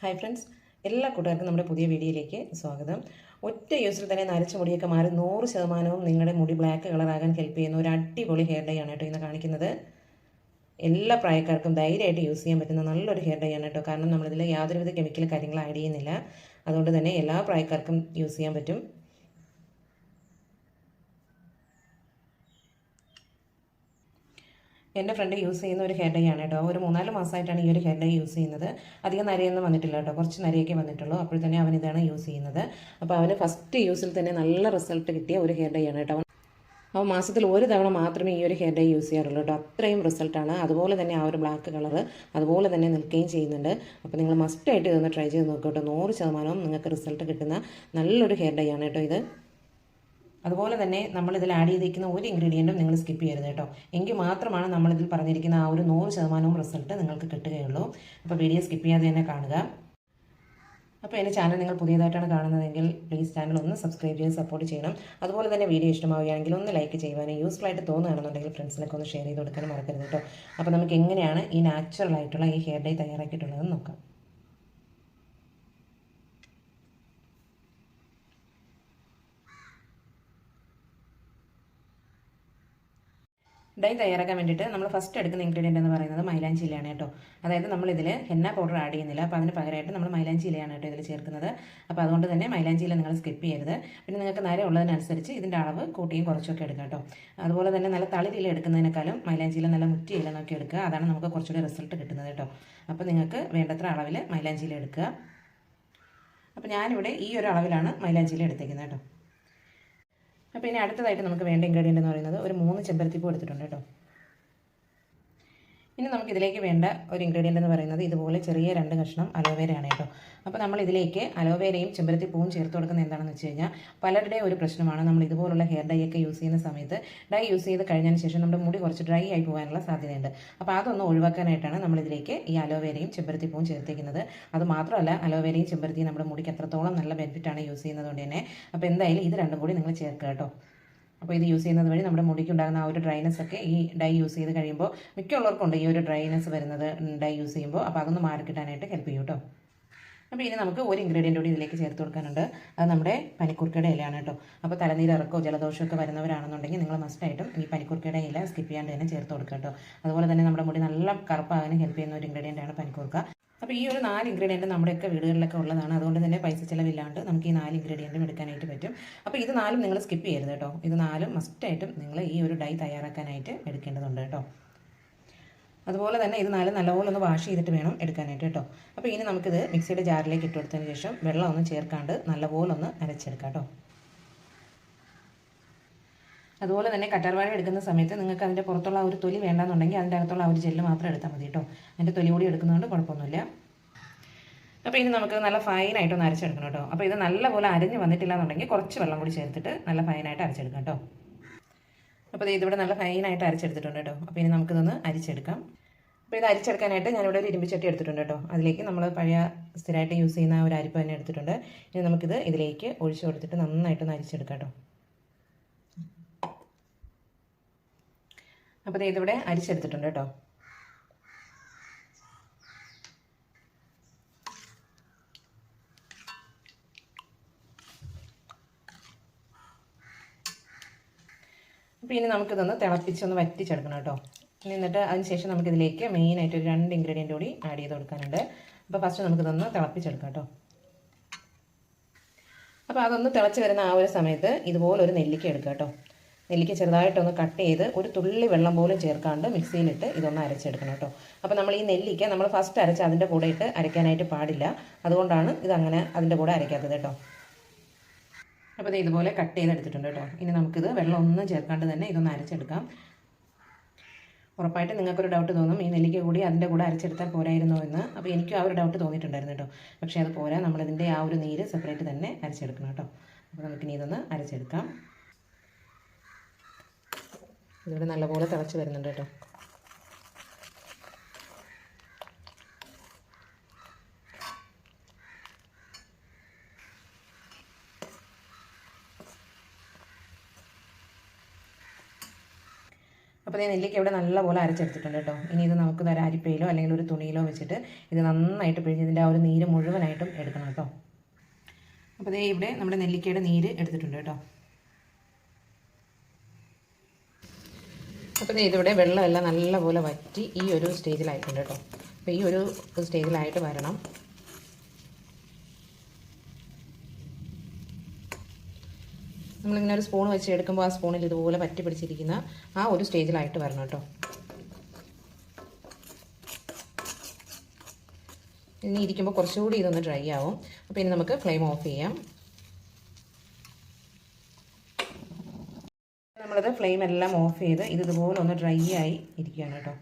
Hi friends എല്ലാ കൂട്ടുകാർക്കും നമ്മുടെ പുതിയ വീഡിയോയിലേക്ക് സ്വാഗതം. ഒറ്റ യൂസിൽ തന്നെ നരച്ച മുടിയൊക്കെ മാറി നൂറ് ശതമാനവും നിങ്ങളുടെ മുടി ബ്ലാക്ക് കളറാകാൻ ഹെൽപ്പ് ചെയ്യുന്ന ഒരു അടിപൊളി ഹെയർ ഡൈ ആണ് കേട്ടോ ഇന്ന് കാണിക്കുന്നത്. എല്ലാ പ്രായക്കാർക്കും ധൈര്യമായിട്ട് യൂസ് ചെയ്യാൻ പറ്റുന്ന നല്ലൊരു ഹെയർ ഡൈ ആണ് കേട്ടോ. കാരണം നമ്മളിതിൽ യാതൊരുവിധ കെമിക്കൽ കാര്യങ്ങൾ ആഡ് ചെയ്യുന്നില്ല. അതുകൊണ്ട് തന്നെ എല്ലാ പ്രായക്കാർക്കും യൂസ് ചെയ്യാൻ പറ്റും. എന്റെ ഫ്രണ്ട് യൂസ് ചെയ്യുന്ന ഒരു ഹെയർ ഡൈ ആണ് കേട്ടോ. ഒരു മൂന്നാൽ മാസമായിട്ടാണ് ഈ ഒരു ഹെയർ ഡൈ യൂസ് ചെയ്യുന്നത്. അധികം നരയൊന്നും വന്നിട്ടില്ല കേട്ടോ. കുറച്ച് നരയൊക്കെ വന്നിട്ടുള്ളൂ. അപ്പോൾ തന്നെ അവൻ ഇതാണ് യൂസ് ചെയ്യുന്നത്. അപ്പോൾ അവന് ഫസ്റ്റ് യൂസിൽ തന്നെ നല്ല റിസൾട്ട് കിട്ടിയ ഒരു ഹെയർ ഡൈ ആണ് കേട്ടോ. അവൻ മാസത്തിൽ ഒരു തവണ മാത്രമേ ഈ ഒരു ഹെയർ ഡൈ യൂസ് ചെയ്യാറുള്ളൂ കേട്ടോ. അത്രയും റിസൾട്ടാണ് അതുപോലെ തന്നെ ആ ഒരു ബ്ലാക്ക് കളർ അതുപോലെ തന്നെ നിൽക്കുകയും ചെയ്യുന്നുണ്ട്. അപ്പോൾ നിങ്ങൾ മസ്റ്റായിട്ട് ഇതൊന്ന് ട്രൈ ചെയ്ത് നോക്കുക കേട്ടോ. നൂറ് ശതമാനവും നിങ്ങൾക്ക് റിസൾട്ട് കിട്ടുന്ന നല്ലൊരു ഹെയർ ഡൈ ആണ് കേട്ടോ ഇത്. അതുപോലെ തന്നെ നമ്മൾ ഇതിൽ ആഡ് ചെയ്തിരിക്കുന്ന ഒരു ഇൻഗ്രീഡിയന്റും നിങ്ങൾ സ്കിപ്പ് ചെയ്യരുത് കേട്ടോ. എങ്കിൽ മാത്രമാണ് നമ്മളിതിൽ പറഞ്ഞിരിക്കുന്ന ആ ഒരു നൂറ് ശതമാനവും റിസൾട്ട് നിങ്ങൾക്ക് കിട്ടുകയുള്ളൂ. അപ്പോൾ വീഡിയോ സ്കിപ്പ് ചെയ്യാതെ തന്നെ കാണുക. അപ്പോൾ എന്റെ ചാനൽ നിങ്ങൾ പുതിയതായിട്ടാണ് കാണുന്നതെങ്കിൽ പ്ലീസ് ചാനൽ ഒന്ന് സബ്സ്ക്രൈബ് ചെയ്ത് സപ്പോർട്ട് ചെയ്യണം. അതുപോലെ തന്നെ വീഡിയോ ഇഷ്ടമാവുകയാണെങ്കിൽ ഒന്ന് ലൈക്ക് ചെയ്യുവാനും യൂസ്ഫുൾ ആയിട്ട് തോന്നുകയാണെന്നുണ്ടെങ്കിൽ ഫ്രണ്ട്സിനൊക്കെ ഒന്ന് ഷെയർ ചെയ്ത് കൊടുക്കാനും മറക്കരുത് കേട്ടോ. അപ്പോൾ നമുക്ക് എങ്ങനെയാണ് ഈ നാച്ചുറൽ ആയിട്ടുള്ള ഈ ഹെയർ ഡേ തയ്യാറാക്കിയിട്ടുള്ളതെന്ന് നോക്കാം. ഡൈ തയ്യാറാക്കാൻ വേണ്ടിയിട്ട് നമ്മൾ ഫസ്റ്റ് എടുക്കുന്ന ഇൻഗ്രീഡിയന്റ് എന്ന് പറയുന്നത് മൈലാഞ്ചിയിലാണ് കേട്ടോ. അതായത് നമ്മളിതിൽ ഹെന്ന പൗഡർ ആഡ് ചെയ്യുന്നില്ല. അപ്പോൾ അതിന് പകരമായിട്ട് നമ്മൾ മൈലാഞ്ചിയിലാണ് കേട്ടോ ഇതിൽ ചേർക്കുന്നത്. അപ്പോൾ അതുകൊണ്ട് തന്നെ മൈലാഞ്ചി ഇല നിങ്ങൾ സ്കിപ്പ് ചെയ്യരുത്. പിന്നെ നിങ്ങൾക്ക് നേരെ ഉള്ളതിനനുസരിച്ച് ഇതിന്റെ അളവ് കൂട്ടിയും കുറച്ചൊക്കെ എടുക്കുക കേട്ടോ. അതുപോലെ തന്നെ നല്ല തളിരില എടുക്കുന്നതിനേക്കാളും മൈലാഞ്ചി ഇല നല്ല മുറ്റി ഇല നോക്കി എടുക്കുക. അതാണ് നമുക്ക് കുറച്ചുകൂടി റിസൾട്ട് കിട്ടുന്നത് കേട്ടോ. അപ്പോൾ നിങ്ങൾക്ക് വേണ്ടത്ര അളവിൽ മൈലാഞ്ചി ഇല എടുക്കുക. അപ്പോൾ ഞാനിവിടെ ഈ ഒരു അളവിലാണ് മൈലാഞ്ചി ഇല എടുത്തേക്കുന്നത് കേട്ടോ. അപ്പോൾ ഇനി അടുത്തതായിട്ട് നമുക്ക് വേണ്ട ഇൻഗ്രീഡിയന്റ് എന്ന് പറയുന്നത് ഒരു മൂന്ന് ചെമ്പരത്തിപ്പൂ എടുത്തിട്ടുണ്ട് കേട്ടോ. ഇനി നമുക്ക് ഇതിലേക്ക് വേണ്ട ഒരു ഇൻഗ്രീഡിയന്റ് എന്ന് പറയുന്നത് ഇതുപോലെ ചെറിയ രണ്ട് കഷ്ണം അലോവേരയാണ് കേട്ടോ. അപ്പോൾ നമ്മൾ ഇതിലേക്ക് അലോവേരയും ചെമ്പരത്തിപ്പൂവും ചേർത്ത് കൊടുക്കുന്നത് എന്താണെന്ന് വെച്ച് കഴിഞ്ഞാൽ പലരുടെയും ഒരു പ്രശ്നമാണ്. നമ്മൾ ഇതുപോലുള്ള ഹെയർ ഡൈ ഒക്കെ യൂസ് ചെയ്യുന്ന സമയത്ത് ഡൈ യൂസ് ചെയ്ത് കഴിഞ്ഞതിന് ശേഷം നമ്മുടെ മുടി കുറച്ച് ഡ്രൈ ആയി പോകാനുള്ള സാധ്യതയുണ്ട്. അപ്പോൾ അതൊന്ന് ഒഴിവാക്കാനായിട്ടാണ് നമ്മളിതിലേക്ക് ഈ അലോവേരയും ചെമ്പരത്തിപ്പൂവും ചേർത്തേക്കുന്നത്. അത് മാത്രമല്ല അലോവേരയും ചെമ്പരത്തിയും നമ്മുടെ മുടിക്ക് എത്രത്തോളം നല്ല ബെനിഫിറ്റാണ് യൂസ് ചെയ്യുന്നത് കൊണ്ട് തന്നെ. അപ്പോൾ എന്തായാലും ഇത് രണ്ടും കൂടി നിങ്ങൾ ചേർക്കുക കേട്ടോ. അപ്പോൾ ഇത് യൂസ് ചെയ്യുന്നത് വഴി നമ്മുടെ മുടിക്ക് ഉണ്ടാകുന്ന ആ ഒരു ഡ്രൈനസ് ഒക്കെ ഈ ഡൈ യൂസ് ചെയ്ത് കഴിയുമ്പോൾ മിക്കുള്ളവർക്കുണ്ട് ഈ ഒരു ഡ്രൈനസ് വരുന്നത് ഡൈ യൂസ് ചെയ്യുമ്പോൾ. അപ്പോൾ അതൊന്ന് മാറി കിട്ടാനായിട്ട് ഹെൽപ്പ് ചെയ്യും കേട്ടോ. അപ്പോൾ ഇനി നമുക്ക് ഒരു ഇൻഗ്രീഡിയന്റ് കൂടി ഇതിലേക്ക് ചേർത്ത് കൊടുക്കാനുണ്ട്. അത് നമ്മുടെ പനിക്കുർക്കയുടെ ഇലയാണ് കേട്ടോ. അപ്പോൾ തലനീരിറക്കോ ജലദോഷമൊക്കെ വരുന്നവരാണെന്നുണ്ടെങ്കിൽ നിങ്ങൾ മസ്റ്റായിട്ടും ഈ പനിക്കുർക്കയുടെ ഇല സ്കിപ്പ് ചെയ്യാണ്ട് തന്നെ ചേർത്ത് കൊടുക്കുക കേട്ടോ. അതുപോലെ തന്നെ നമ്മുടെ മുടി നല്ല കറുപ്പാകാനും ഹെൽപ്പ് ചെയ്യുന്ന ഒരു ഇൻഗ്രീഡിയന്റ് ആണ് പനിക്കൂർക്ക. അപ്പോൾ ഈ ഒരു നാല് ഇൻഗ്രീഡിയന്റ് നമ്മുടെയൊക്കെ വീടുകളിലൊക്കെ ഉള്ളതാണ്. അതുകൊണ്ട് തന്നെ പൈസ ചിലവില്ലാണ്ട് നമുക്ക് ഈ നാല് ഇൻഗ്രീഡിയന്റും എടുക്കാനായിട്ട് പറ്റും. അപ്പോൾ ഇത് നാലും നിങ്ങൾ സ്കിപ്പ് ചെയ്യരുത് കേട്ടോ. ഇത് നാലും മസ്റ്റായിട്ടും നിങ്ങൾ ഈ ഒരു ഡൈ തയ്യാറാക്കാനായിട്ട് എടുക്കേണ്ടതുണ്ട് കേട്ടോ. അതുപോലെ തന്നെ ഇത് നാല് നല്ലപോലെ ഒന്ന് വാഷ് ചെയ്തിട്ട് വേണം എടുക്കാനായിട്ട് കേട്ടോ. അപ്പോൾ ഇനി നമുക്കിത് മിക്സിയുടെ ജാറിലേക്ക് ഇട്ട് കൊടുത്തതിന് ശേഷം വെള്ളം ഒന്ന് ചേർക്കാണ്ട് നല്ലപോലെ ഒന്ന് അരച്ചെടുക്കാം കേട്ടോ. അതുപോലെ തന്നെ കറ്റാർവാഴ എടുക്കുന്ന സമയത്ത് നിങ്ങൾക്ക് അതിന്റെ പുറത്തുള്ള ഒരു തൊലി വേണ്ടാന്നുണ്ടെങ്കിൽ അതിന്റെ അകത്തുള്ള ഒരു ജെല്ല് മാത്രം എടുത്താൽ മതി കേട്ടോ. അതിന്റെ തൊലി കൂടി എടുക്കുന്നതുകൊണ്ട് കുഴപ്പമൊന്നുമില്ല. അപ്പോൾ ഇനി നമുക്ക് നല്ല ഫൈനായിട്ടൊന്ന് അരച്ചെടുക്കണം കേട്ടോ. അപ്പോൾ ഇത് നല്ലപോലെ അരഞ്ഞ് വന്നിട്ടില്ല എന്നുണ്ടെങ്കിൽ കുറച്ച് വെള്ളം കൂടി ചേർത്തിട്ട് നല്ല ഫൈനായിട്ട് അരച്ചെടുക്കാം കേട്ടോ. അപ്പോൾ ഇത് ഇവിടെ നല്ല ഫൈനായിട്ട് അരച്ചെടുത്തിട്ടുണ്ട് കേട്ടോ. അപ്പോൾ ഇനി നമുക്കിതൊന്ന് അരിച്ചെടുക്കാം. അപ്പോൾ ഇത് അരിച്ചെടുക്കാനായിട്ട് ഞാനിവിടെ ഒരു ഇരുമ്പ് ചട്ടി എടുത്തിട്ടുണ്ട് കേട്ടോ. അതിലേക്ക് നമ്മൾ പഴയ സ്ഥിരമായിട്ട് യൂസ് ചെയ്യുന്ന ഒരു അരിപ്പ് തന്നെ എടുത്തിട്ടുണ്ട്. ഇനി നമുക്കിത് ഇതിലേക്ക് ഒഴിച്ചു കൊടുത്തിട്ട് നന്നായിട്ടൊന്ന് അരിച്ചെടുക്കാം കേട്ടോ. അപ്പോൾ ഇതിവിടെ അരിച്ചെടുത്തിട്ടുണ്ട് കേട്ടോ. അപ്പോൾ ഇനി നമുക്കിതൊന്ന് തിളപ്പിച്ചൊന്ന് വറ്റിച്ചെടുക്കണം കേട്ടോ. എന്നിട്ട് അതിന് ശേഷം നമുക്കിതിലേക്ക് മെയിനായിട്ട് ഒരു രണ്ട് ഇൻഗ്രീഡിയന്റ് കൂടി ആഡ് ചെയ്ത് കൊടുക്കാനുണ്ട്. അപ്പോൾ ഫസ്റ്റ് നമുക്കിതൊന്ന് തിളപ്പിച്ചെടുക്കാം കേട്ടോ. അപ്പോൾ അതൊന്ന് തിളച്ച് വരുന്ന ആ ഒരു സമയത്ത് ഇതുപോലൊരു നെല്ലിക്ക എടുക്കാം കേട്ടോ. നെല്ലിക്ക ചെറുതായിട്ടൊന്ന് കട്ട് ചെയ്ത് ഒരു തുള്ളി വെള്ളം പോലും ചേർക്കാണ്ട് മിക്സിയിലിട്ട് ഇതൊന്ന് അരച്ചെടുക്കണം കേട്ടോ. അപ്പോൾ നമ്മൾ ഈ നെല്ലിക്ക നമ്മൾ ഫസ്റ്റ് അരച്ച് അതിന്റെ കൂടെ ഇട്ട് അരയ്ക്കാനായിട്ട് പാടില്ല. അതുകൊണ്ടാണ് ഇതങ്ങനെ അതിന്റെ കൂടെ അരയ്ക്കാത്തത് കേട്ടോ. അപ്പോൾ ഇത് ഇതുപോലെ കട്ട് ചെയ്തെടുത്തിട്ടുണ്ട് കേട്ടോ. ഇനി നമുക്കിത് വെള്ളം ഒന്നും ചേർക്കാണ്ട് തന്നെ ഇതൊന്ന് അരച്ചെടുക്കാം. ഉറപ്പായിട്ട് നിങ്ങൾക്കൊരു ഡൗട്ട് തോന്നും ഈ നെല്ലിക്ക കൂടി അതിന്റെ കൂടെ അരച്ചെടുത്താൽ പോരായിരുന്നോ എന്ന്. അപ്പോൾ എനിക്കും ആ ഒരു ഡൗട്ട് തോന്നിയിട്ടുണ്ടായിരുന്നു കേട്ടോ. പക്ഷേ അത് പോരാ നമ്മളിതിന്റെ ആ ഒരു നീര് സെപ്പറേറ്റ് തന്നെ അരച്ചെടുക്കണം കേട്ടോ. അപ്പോൾ നമുക്കിനി ഇതൊന്ന് അരച്ചെടുക്കാം. ഇതിവിടെ നല്ലപോലെ തിളച്ച് വരുന്നുണ്ട് കേട്ടോ. അപ്പോൾ ഞാൻ നെല്ലിക്ക ഇവിടെ നല്ലപോലെ അരച്ചെടുത്തിട്ടുണ്ട് കേട്ടോ. ഇനി ഇത് നമുക്ക് ഒരു അരിപ്പയിലോ അല്ലെങ്കിൽ ഒരു തുണിയിലോ വെച്ചിട്ട് ഇത് നന്നായിട്ട് പിഴിഞ്ഞ് ഇതിന്റെ ആ ഒരു നീര് മുഴുവനായിട്ടും എടുക്കണം കേട്ടോ. അപ്പോൾ ദേ ഇവിടെ നമ്മുടെ നെല്ലിക്കയുടെ നീര് എടുത്തിട്ടുണ്ട് കേട്ടോ. അപ്പോൾ ഇതിവിടെ വെള്ളമെല്ലാം നല്ലപോലെ വറ്റി ഈ ഒരു സ്റ്റേജിലായിട്ടുണ്ട് കേട്ടോ. അപ്പോൾ ഈ ഒരു സ്റ്റേജിലായിട്ട് വരണം. നമ്മളിങ്ങനെ ഒരു സ്പൂൺ വെച്ച് എടുക്കുമ്പോൾ ആ സ്പൂണിൽ ഇതുപോലെ പറ്റി പിടിച്ചിരിക്കുന്ന ആ ഒരു സ്റ്റേജിലായിട്ട് വരണം കേട്ടോ. ഇനി ഇരിക്കുമ്പോൾ കുറച്ചുകൂടി ഇതൊന്ന് ഡ്രൈ ആവും. അപ്പോൾ ഇനി നമുക്ക് ഫ്ലെയിം ഓഫ് ചെയ്യാം. നമ്മളത് ഫ്ലെയിം എല്ലാം ഓഫ് ചെയ്ത് ഇത് ഇതുപോലെ ഒന്ന് ഡ്രൈ ആയി ഇരിക്കുകയാണ് കേട്ടോ.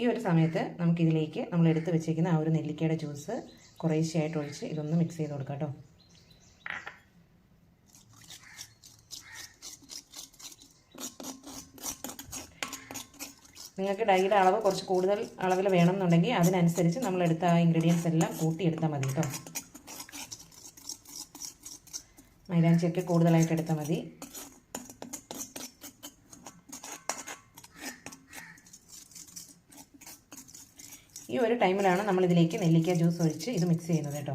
ഈ ഒരു സമയത്ത് നമുക്കിതിലേക്ക് നമ്മൾ എടുത്ത് വെച്ചേക്കുന്ന ആ ഒരു നെല്ലിക്കയുടെ ജ്യൂസ് കുറേശ്ശെയായിട്ട് ഒഴിച്ച് ഇതൊന്ന് മിക്സ് ചെയ്ത് കൊടുക്കാം കേട്ടോ. നിങ്ങൾക്ക് ഡൈയുടെ അളവ് കുറച്ച് കൂടുതൽ അളവിൽ വേണമെന്നുണ്ടെങ്കിൽ അതിനനുസരിച്ച് നമ്മൾ എടുത്ത ആ ഇൻഗ്രീഡിയൻസ് എല്ലാം കൂട്ടിയെടുത്താൽ മതി കേട്ടോ. മൈലാഞ്ചിയൊക്കെ കൂടുതലായിട്ട് എടുത്താൽ മതി. ഈ ഒരു ടൈമിലാണ് നമ്മളിതിലേക്ക് നെല്ലിക്ക ജ്യൂസ് ഒഴിച്ച് ഇത് മിക്സ് ചെയ്യുന്നത് കേട്ടോ.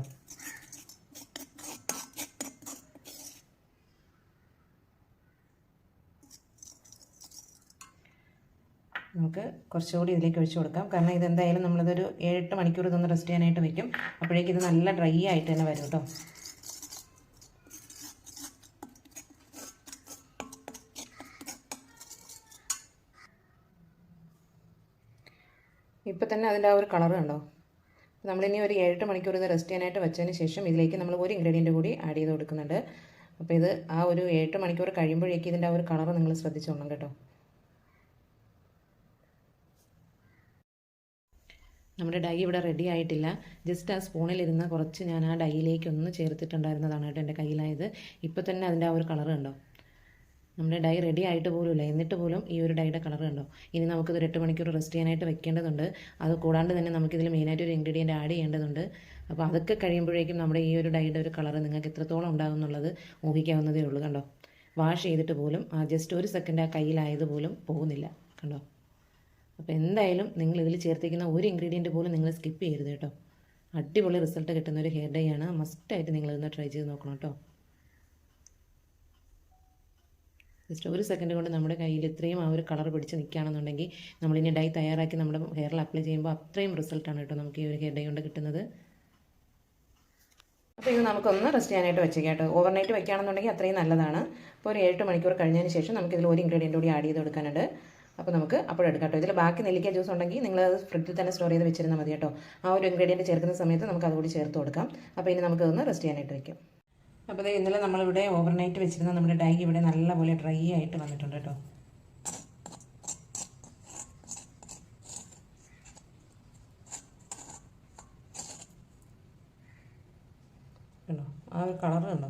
നമുക്ക് കുറച്ചുകൂടി ഇതിലേക്ക് ഒഴിച്ചു കൊടുക്കാം. കാരണം ഇതെന്തായാലും നമ്മളിതൊരു ഏഴെട്ട് മണിക്കൂർ ഇതൊന്ന് റെസ്റ്റ് ചെയ്യാനായിട്ട് വെക്കും അപ്പോഴേക്കും ഇത് നല്ല ഡ്രൈ ആയിട്ട് തന്നെ വരും കേട്ടോ. ഇപ്പം തന്നെ അതിന്റെ ആ ഒരു കളർ കണ്ടോ? നമ്മളിനി ഒരു ഏഴെട്ട് മണിക്കൂർ ഇത് റെസ്റ്റ് ചെയ്യാനായിട്ട് വെച്ചതിന് ശേഷം ഇതിലേക്ക് നമ്മൾ ഒരു ഇൻഗ്രീഡിയന്റ് കൂടി ആഡ് ചെയ്ത് കൊടുക്കുന്നുണ്ട്. അപ്പോൾ ഇത് ആ ഒരു ഏഴെട്ട് മണിക്കൂർ കഴിയുമ്പോഴേക്കും ഇതിന്റെ ആ ഒരു കളർ നിങ്ങൾ ശ്രദ്ധിച്ചോണം കേട്ടോ. നമ്മുടെ ഡൈ ഇവിടെ റെഡി ആയിട്ടില്ല. ജസ്റ്റ് ആ സ്പൂണിലിരുന്ന കുറച്ച് ഞാൻ ആ ഡൈയിലേക്ക് ഒന്ന് ചേർത്തിട്ടുണ്ടായിരുന്നതാണ് കേട്ടോ എന്റെ കയ്യിലായത്. ഇപ്പോൾ തന്നെ അതിന്റെ ആ ഒരു കളർ കണ്ടോ? നമ്മുടെ ഡൈ റെഡി ആയിട്ട് പോലും ഇല്ല എന്നിട്ട് പോലും ഈ ഒരു ഡൈയുടെ കളർ കണ്ടോ? ഇനി നമുക്കിത് ഒരു എട്ട് മണിക്കൂർ റെസ്റ്റ് ചെയ്യാനായിട്ട് വെക്കേണ്ടതുണ്ട്. അത് കൂടാണ്ട് തന്നെ നമുക്കിതിൽ മെയിനായിട്ട് ഒരു ഇൻഗ്രീഡിയന്റ് ആഡ് ചെയ്യേണ്ടതുണ്ട്. അപ്പോൾ അതൊക്കെ കഴിയുമ്പോഴേക്കും നമ്മുടെ ഈ ഒരു ഡൈയുടെ ഒരു കളർ നിങ്ങൾക്ക് എത്രത്തോളം ഉണ്ടാകും എന്നുള്ളത് ഊഹിക്കാവുന്നതേ ഉള്ളൂ. കണ്ടോ? വാഷ് ചെയ്തിട്ട് പോലും ആ ജസ്റ്റ് ഒരു സെക്കൻഡ് ആ കയ്യിലായത് പോലും പോകുന്നില്ല. കണ്ടോ? അപ്പോൾ എന്തായാലും നിങ്ങൾ ഇതിൽ ചേർത്തിരിക്കുന്ന ഒരു ഇൻഗ്രീഡിയന്റ് പോലും നിങ്ങൾ സ്കിപ്പ് ചെയ്യരുത് കേട്ടോ. അടിപൊളി റിസൾട്ട് കിട്ടുന്ന ഒരു ഹെയർ ഡൈ ആണ്. മസ്റ്റായിട്ട് നിങ്ങൾ ഇതൊന്ന് ട്രൈ ചെയ്ത് നോക്കണം കേട്ടോ. ജസ്റ്റ് ഒരു സെക്കൻഡ് കൊണ്ട് നമ്മുടെ കയ്യിൽ ഇത്രയും ആ ഒരു കളർ പിടിച്ച് നിൽക്കുകയാണെന്നുണ്ടെങ്കിൽ നമ്മളിനി ഡൈ തയ്യാറാക്കി നമ്മുടെ ഹെയറിൽ അപ്ലൈ ചെയ്യുമ്പോൾ അത്രയും റിസൾട്ടാണ് കേട്ടോ നമുക്ക് ഈ ഒരു ഹെയർ ഡൈ കൊണ്ട് കിട്ടുന്നത്. അപ്പോൾ ഇത് നമുക്കൊന്ന് റെസ്റ്റ് ചെയ്യാനായിട്ട് വെച്ചേക്കാം കേട്ടോ. ഓവർനൈറ്റ് വെക്കുകയാണെന്നുണ്ടെങ്കിൽ അത്രയും നല്ലതാണ്. അപ്പോൾ ഒരു എട്ട് മണിക്കൂർ കഴിഞ്ഞതിന് ശേഷം നമുക്കിതിൽ ഒരു ഇൻഗ്രീഡിയന്റ് കൂടി ആഡ് ചെയ്ത് കൊടുക്കാനുണ്ട്. അപ്പോൾ നമുക്ക് അപ്പോഴെടുക്കാം കേട്ടോ. ഇതിൽ ബാക്കി നെല്ലിക്ക ജ്യൂസ് ഉണ്ടെങ്കിൽ നിങ്ങൾ അത് ഫ്രിഡ്ജിൽ തന്നെ സ്റ്റോർ ചെയ്ത് വെച്ചിരുന്നാൽ മതി കേട്ടോ. ആ ഒരു ഇൻഗ്രീഡിയന്റ് ചേർക്കുന്ന സമയത്ത് നമുക്ക് അതുകൂടി ചേർത്ത് കൊടുക്കാം. അപ്പോൾ ഇനി നമുക്കതൊന്ന് റെസ്റ്റ് ചെയ്യാനായിട്ട് വയ്ക്കാം അപ്പോൾ ഇത് ഇന്നലെ നമ്മളിവിടെ ഓവർനൈറ്റ് വെച്ചിരുന്ന നമ്മുടെ ഡൈ ഇവിടെ നല്ലപോലെ ഡ്രൈ ആയിട്ട് വന്നിട്ടുണ്ട് കേട്ടോ. കണ്ടോ? ആ ഒരു കളർ കണ്ടോ?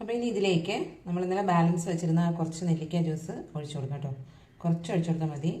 അപ്പോൾ ഇനി ഇതിലേക്ക് നമ്മൾ ഇന്നലെ ബാലൻസ് വെച്ചിരുന്ന കുറച്ച് നെല്ലിക്ക ജ്യൂസ് ഒഴിച്ചു കൊടുക്കാം കേട്ടോ. കുറച്ച് ഒഴിച്ചു കൊടുത്താൽ മതി.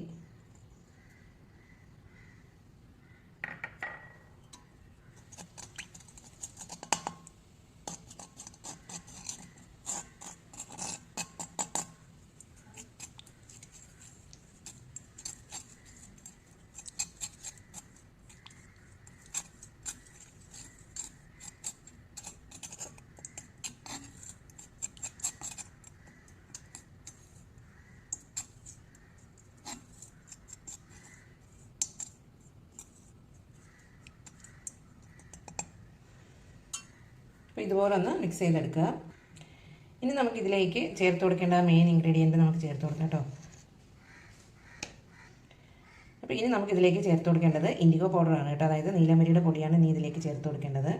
ഇതുപോലെ ഒന്ന് മിക്സ് ചെയ്തെടുക്കുക. ഇനി നമുക്ക് ഇതിലേക്ക് ചേർത്ത് കൊടുക്കേണ്ട മെയിൻ ഇൻഗ്രീഡിയന്റ് നമുക്ക് ചേർത്ത് കൊടുക്കാം കേട്ടോ അപ്പോൾ ഇനി നമുക്ക് ഇതിലേക്ക് ചേർത്ത് കൊടുക്കേണ്ടത് ഇൻഡിഗോ പൗഡറാണ് കേട്ടോ അതായത് നീലമരിയുടെ പൊടിയാണ് ഇനി ഇതിലേക്ക് ചേർത്ത് കൊടുക്കേണ്ടത്.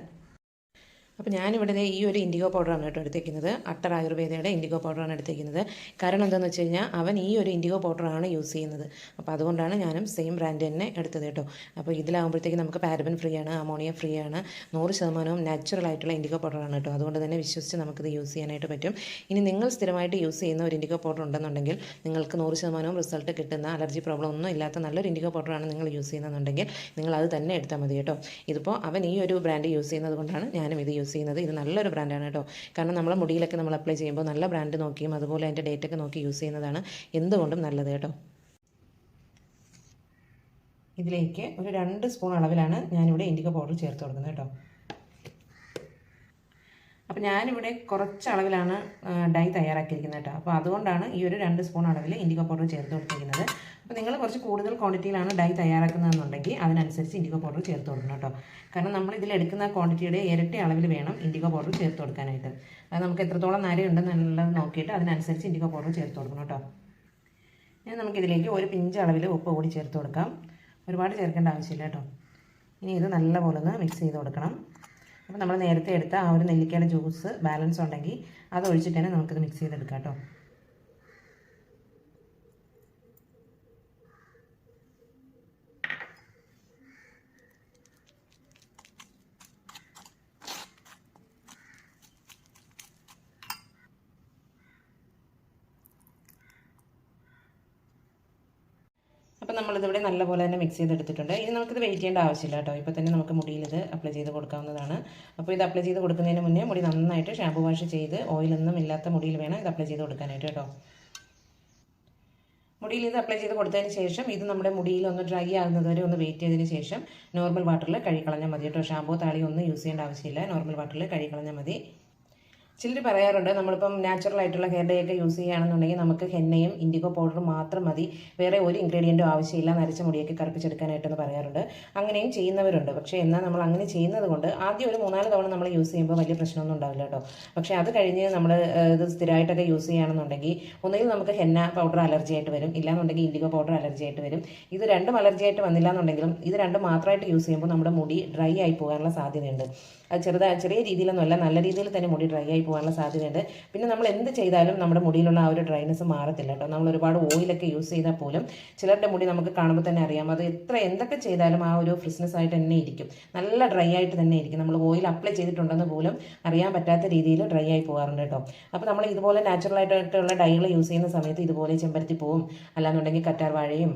അപ്പോൾ ഞാനിവിടെ ഈ ഒരു ഇൻഡിഗോ പൗഡറാണ് കേട്ടോ എടുത്തേക്കുന്നത്. അട്ടർ ആയുർവേദയുടെ ഇൻഡിഗോ പൗഡറാണ് എടുത്തേക്കുന്നത്. കാരണം എന്താണെന്ന് വെച്ച് കഴിഞ്ഞാൽ അവൻ ഈ ഒരു ഇൻഡിഗോ പൗഡറാണ് യൂസ് ചെയ്യുന്നത്. അപ്പോൾ അതുകൊണ്ടാണ് ഞാനും സെയിം ബ്രാൻഡ് തന്നെ എടുത്തത് കേട്ടോ. അപ്പോൾ ഇതിലാകുമ്പോഴത്തേക്ക് നമുക്ക് പാരബൻ ഫ്രീ ആണ് അമോണിയ ഫ്രീ ആണ് നൂറ് ശതമാനവും നാച്ചുറൽ ആയിട്ടുള്ള ഇൻഡിഗോ പൗഡറാണ് കേട്ടോ. അതുകൊണ്ട് തന്നെ വിശ്വസിച്ച് നമുക്കിത് യൂസ് ചെയ്യാനായിട്ട് പറ്റും. ഇനി നിങ്ങൾ സ്ഥിരമായിട്ട് യൂസ് ചെയ്യുന്ന ഒരു ഇൻഡിഗോ പൗഡർ ഉണ്ടെന്നുണ്ടെങ്കിൽ നിങ്ങൾക്ക് നൂറ് ശതമാനവും റിസൾട്ട് കിട്ടുന്ന അലർജി പ്രോബ്ലം ഒന്നും ഇല്ലാത്ത നല്ലൊരു ഇൻഡിഗോ പൗഡറാണ് നിങ്ങൾ യൂസ് ചെയ്യുന്നതെന്നുണ്ടെങ്കിൽ നിങ്ങൾ അത് തന്നെ എടുത്താൽ മതി കേട്ടോ. ഇതിപ്പോൾ അവൻ ഈ ഒരു ബ്രാൻഡ് യൂസ് ചെയ്യുന്നത് കൊണ്ടാണ് ഞാനും ഇത് യൂസ് യൂസ് ചെയ്യുന്നത് ഇത് നല്ലൊരു ബ്രാൻഡാണ് കേട്ടോ കാരണം നമ്മളെ മുടിയിലൊക്കെ നമ്മൾ അപ്ലൈ ചെയ്യുമ്പോൾ നല്ല ബ്രാൻഡ് നോക്കിയും അതുപോലെ അതിന്റെ ഡേറ്റൊക്കെ നോക്കി യൂസ് ചെയ്യുന്നതാണ് എന്തുകൊണ്ടും നല്ലത് കേട്ടോ ഇതിലേക്ക് ഒരു രണ്ട് സ്പൂൺ അളവിലാണ് ഞാനിവിടെ ഇൻഡിക്ക പൗഡർ ചേർത്ത് കൊടുക്കുന്നത് കേട്ടോ അപ്പോൾ ഞാനിവിടെ കുറച്ച് അളവിലാണ് ഡൈ തയ്യാറാക്കിയിരിക്കുന്നത് കേട്ടോ. അപ്പോൾ അതുകൊണ്ടാണ് ഈ ഒരു രണ്ട് സ്പൂൺ അളവിൽ ഇൻഡിഗോ പൗഡർ ചേർത്ത് കൊടുത്തിരിക്കുന്നത്. അപ്പോൾ നിങ്ങൾ കുറച്ച് കൂടുതൽ ക്വാണ്ടിറ്റിയിലാണ് ഡൈ തയ്യാറാക്കുന്നതെന്നുണ്ടെങ്കിൽ അതിനനുസരിച്ച് ഇൻഡിഗോ പൗഡർ ചേർത്ത് കൊടുക്കണം കേട്ടോ. കാരണം നമ്മൾ ഇതിൽ എടുക്കുന്ന ക്വാണ്ടിറ്റിയുടെ ഇരട്ടി അളവിൽ വേണം ഇൻഡിഗോ പൗഡർ ചേർത്ത് കൊടുക്കാനായിട്ട്. അത് നമുക്ക് എത്രത്തോളം നരയുണ്ടെന്നുള്ളത് നോക്കിയിട്ട് അതിനനുസരിച്ച് ഇൻഡിഗോ പൗഡർ ചേർത്ത് കൊടുക്കണം കേട്ടോ. ഇനി നമുക്കിതിലേക്ക് ഒരു പിഞ്ച് അളവിൽ ഉപ്പ് കൂടി ചേർത്ത് കൊടുക്കാം. ഒരുപാട് ചേർക്കേണ്ട ആവശ്യമില്ല കേട്ടോ. ഇനി ഇത് നല്ലപോലെ ഒന്ന് മിക്സ് ചെയ്ത് കൊടുക്കണം. അപ്പോൾ നമ്മൾ നേരത്തെ എടുത്ത ആ ഒരു നെല്ലിക്കയുടെ ജ്യൂസ് ബാലൻസ് ഉണ്ടെങ്കിൽ അത് ഒഴിച്ചിട്ട് തന്നെ നമുക്കിത് മിക്സ് ചെയ്തെടുക്കാം കേട്ടോ. അപ്പോൾ നമ്മളിതിവിടെ നല്ലപോലെ തന്നെ മിക്സ് ചെയ്തെടുത്തിട്ടുണ്ട്. ഇനി നമുക്കിത് വെയിറ്റ് ചെയ്യേണ്ട ആവശ്യമില്ല കേട്ടോ. ഇപ്പോൾ തന്നെ നമുക്ക് മുടിയിൽ ഇത് അപ്ലൈ ചെയ്ത് കൊടുക്കാവുന്നതാണ്. അപ്പോൾ ഇത് അപ്ലൈ ചെയ്ത് കൊടുക്കുന്നതിന് മുന്നേ മുടി നന്നായിട്ട് ഷാമ്പു വാഷ് ചെയ്ത് ഓയിലൊന്നും ഇല്ലാത്ത മുടിയിൽ വേണം ഇത് അപ്ലൈ ചെയ്ത് കൊടുക്കാനായിട്ട് കേട്ടോ. മുടിയിൽ ഇത് അപ്ലൈ ചെയ്ത് കൊടുത്തതിന് ശേഷം ഇത് നമ്മുടെ മുടിയിൽ ഒന്ന് ഡ്രൈ ആകുന്നത് വരെ ഒന്ന് വെയിറ്റ് ചെയ്തതിന് ശേഷം നോർമൽ വാട്ടറിൽ കഴുകിക്കളഞ്ഞാൽ മതി കേട്ടോ. ഷാമ്പൂ താളി ഒന്നും യൂസ് ചെയ്യേണ്ട ആവശ്യമില്ല. നോർമൽ വാട്ടറിൽ കഴുകിക്കളഞ്ഞാൽ മതി. ചിലർ പറയാറുണ്ട് നമ്മളിപ്പം നാച്ചുറൽ ആയിട്ടുള്ള ഹെയർ ഡേ ഒക്കെ യൂസ് ചെയ്യുകയാണെന്നുണ്ടെങ്കിൽ നമുക്ക് ഹെന്നയും ഇൻഡിഗോ പൗഡറും മാത്രം മതി. വേറെ ഒരു ഇൻഗ്രീഡിയന്റും ആവശ്യമില്ല. നരച്ച മുടിയൊക്കെ കറുപ്പിച്ചെടുക്കാനായിട്ടെന്ന് പറയാറുണ്ട്. അങ്ങനെയും ചെയ്യുന്നവരുണ്ട്. പക്ഷേ എന്നാൽ നമ്മൾ അങ്ങനെ ചെയ്യുന്നത് കൊണ്ട് ആദ്യം ഒരു മൂന്നാൽ തവണ നമ്മൾ യൂസ് ചെയ്യുമ്പോൾ വലിയ പ്രശ്നമൊന്നും ഉണ്ടാവില്ല കേട്ടോ. പക്ഷേ അത് കഴിഞ്ഞ് നമ്മൾ ഇത് സ്ഥിരമായിട്ടൊക്കെ യൂസ് ചെയ്യുകയാണെന്നുണ്ടെങ്കിൽ ഒന്നുകിൽ നമുക്ക് ഹെന്ന പൗഡർ അലർജി ആയിട്ട് വരും. ഇല്ലാന്നുണ്ടെങ്കിൽ ഇൻഡിഗോ പൗഡർ അലർജി ആയിട്ട് വരും. ഇത് രണ്ടും അലർജി ആയിട്ട് വന്നില്ല എന്നുണ്ടെങ്കിലും ഇത് രണ്ടും മാത്രമായിട്ട് യൂസ് ചെയ്യുമ്പോൾ നമ്മുടെ മുടി ഡ്രൈ ആയി പോകാനുള്ള സാധ്യതയുണ്ട്. അത് ചെറുതായി ചെറിയ രീതിയിലൊന്നുമല്ല. നല്ല രീതിയിൽ തന്നെ മുടി ഡ്രൈ ആയി പോകാനുള്ള സാധ്യതയുണ്ട്. പിന്നെ നമ്മൾ എന്ത് ചെയ്താലും നമ്മുടെ മുടിയിലുള്ള ആ ഒരു ഡ്രൈനസ് മാറത്തില്ല കേട്ടോ. നമ്മൾ ഒരുപാട് ഓയിലൊക്കെ യൂസ് ചെയ്താൽ പോലും ചിലരുടെ മുടി നമുക്ക് കാണുമ്പോൾ തന്നെ അറിയാം. അത് എത്ര എന്തൊക്കെ ചെയ്താലും ആ ഒരു ഫ്രിസ്നസ് ആയിട്ട് തന്നെ ഇരിക്കും. നല്ല ഡ്രൈ ആയിട്ട് തന്നെ ഇരിക്കും. നമ്മൾ ഓയിൽ അപ്ലൈ ചെയ്തിട്ടുണ്ടെന്ന് പോലും അറിയാൻ പറ്റാത്ത രീതിയിൽ ഡ്രൈ ആയി പോകാറുണ്ട് കേട്ടോ. അപ്പോൾ നമ്മൾ ഇതുപോലെ നാച്ചുറൽ ആയിട്ടുള്ള ഡൈകൾ യൂസ് ചെയ്യുന്ന സമയത്ത് ഇതുപോലെ ചെമ്പരത്തി പോവും അല്ലാന്നുണ്ടെങ്കിൽ കറ്റാർ വാഴയും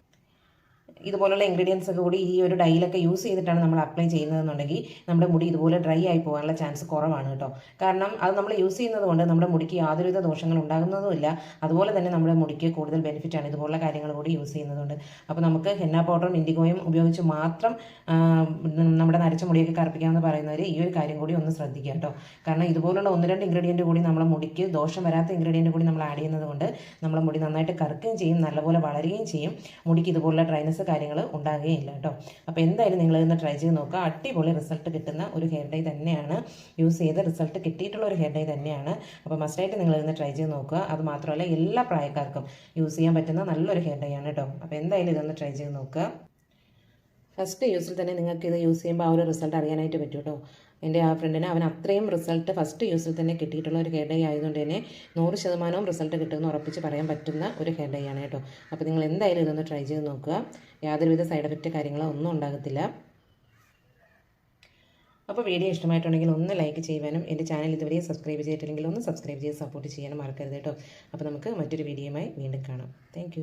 ഇതുപോലുള്ള ഇൻഗ്രീഡിയൻസ് ഒക്കെ കൂടി ഈ ഒരു ഡൈയിലൊക്കെ യൂസ് ചെയ്തിട്ടാണ് നമ്മൾ അപ്ലൈ ചെയ്യുന്നതെന്നുണ്ടെങ്കിൽ നമ്മുടെ മുടി ഇതുപോലെ ഡ്രൈ ആയി പോകാനുള്ള ചാൻസ് കുറവാണ് കേട്ടോ. കാരണം അത് നമ്മൾ യൂസ് ചെയ്യുന്നത് കൊണ്ട് നമ്മുടെ മുടിക്ക് യാതൊരുവിധ ദോഷങ്ങൾ ഉണ്ടാകുന്നതുമില്ല അതുപോലെ തന്നെ നമ്മുടെ മുടിക്ക് കൂടുതൽ ബെനിഫിറ്റ് ആണ് ഇതുപോലുള്ള കാര്യങ്ങൾ കൂടി യൂസ് ചെയ്യുന്നതുകൊണ്ട്. അപ്പോൾ നമുക്ക് ഹെന്ന പൗഡറും ഇൻഡിഗോയും ഉപയോഗിച്ച് മാത്രം നമ്മുടെ നരച്ച മുടിയൊക്കെ കറുപ്പിക്കാമെന്ന് പറയുന്നവർ ഈ ഒരു കാര്യം കൂടി ഒന്ന് ശ്രദ്ധിക്കുക കേട്ടോ. കാരണം ഇതുപോലുള്ള ഒന്ന് രണ്ട് ഇൻഗ്രീഡിയന്റ് കൂടി നമ്മുടെ മുടിക്ക് ദോഷം വരാത്ത ഇൻഗ്രീഡിയന്റ് കൂടി നമ്മൾ ആഡ് ചെയ്യുന്നത് കൊണ്ട് നമ്മുടെ മുടി നന്നായിട്ട് കറുക്കുകയും ചെയ്യും നല്ലപോലെ വളരുകയും ചെയ്യും. മുടിക്ക് ഇതുപോലുള്ള ഡ്രൈനസ് കാര്യങ്ങൾ ഉണ്ടാകുകയില്ല കേട്ടോ. അപ്പോൾ എന്തായാലും നിങ്ങൾ ഇന്ന് ട്രൈ ചെയ്ത് നോക്കുക. അടിപൊളി റിസൾട്ട് കിട്ടുന്ന ഒരു ഹെയർ ഡൈ തന്നെയാണ്. യൂസ് ചെയ്ത് റിസൾട്ട് കിട്ടിയിട്ടുള്ള ഒരു ഹെയർ ഡൈ തന്നെയാണ്. അപ്പോൾ മസ്റ്റായിട്ട് നിങ്ങൾ ഇന്ന് ട്രൈ ചെയ്ത് നോക്കുക. അത് മാത്രമല്ല എല്ലാ പ്രായക്കാർക്കും യൂസ് ചെയ്യാൻ പറ്റുന്ന നല്ലൊരു ഹെയർ ഡൈ ആണ് കേട്ടോ. അപ്പോൾ എന്തായാലും ഇതൊന്ന് ട്രൈ ചെയ്ത് നോക്കുക. ഫസ്റ്റ് യൂസിൽ തന്നെ നിങ്ങൾക്ക് ഇത് യൂസ് ചെയ്യുമ്പോൾ ആ ഒരു റിസൾട്ട് അറിയാനായിട്ട് പറ്റും കേട്ടോ എന്റെ ആ ഫ്രണ്ടിന് അവൻ അത്രയും റിസൾട്ട് ഫസ്റ്റ് യൂസിൽ തന്നെ കിട്ടിയിട്ടുള്ള ഒരു ഹെയർ ഡേ ആയതുകൊണ്ട് തന്നെ നൂറ് ശതമാനവും റിസൾട്ട് കിട്ടുമെന്ന് ഉറപ്പിച്ച് പറയാൻ പറ്റുന്ന ഒരു ഹെയർ ഡേ ആണ് കേട്ടോ. അപ്പോൾ നിങ്ങൾ എന്തായാലും ഇതൊന്ന് ട്രൈ ചെയ്ത് നോക്കുക. യാതൊരുവിധ സൈഡ് എഫക്റ്റ് കാര്യങ്ങളോ ഒന്നും ഉണ്ടാകത്തില്ല. അപ്പോൾ വീഡിയോ ഇഷ്ടമായിട്ടുണ്ടെങ്കിൽ ഒന്ന് ലൈക്ക് ചെയ്യുവാനും എന്റെ ചാനൽ ഇതുവരെ സബ്സ്ക്രൈബ് ചെയ്തിട്ടില്ലെങ്കിൽ ഒന്ന് സബ്സ്ക്രൈബ് ചെയ്ത് സപ്പോർട്ട് ചെയ്യാനും മറക്കരുത് കേട്ടോ. അപ്പോൾ നമുക്ക് മറ്റൊരു വീഡിയോയുമായി വീണ്ടും കാണാം. താങ്ക്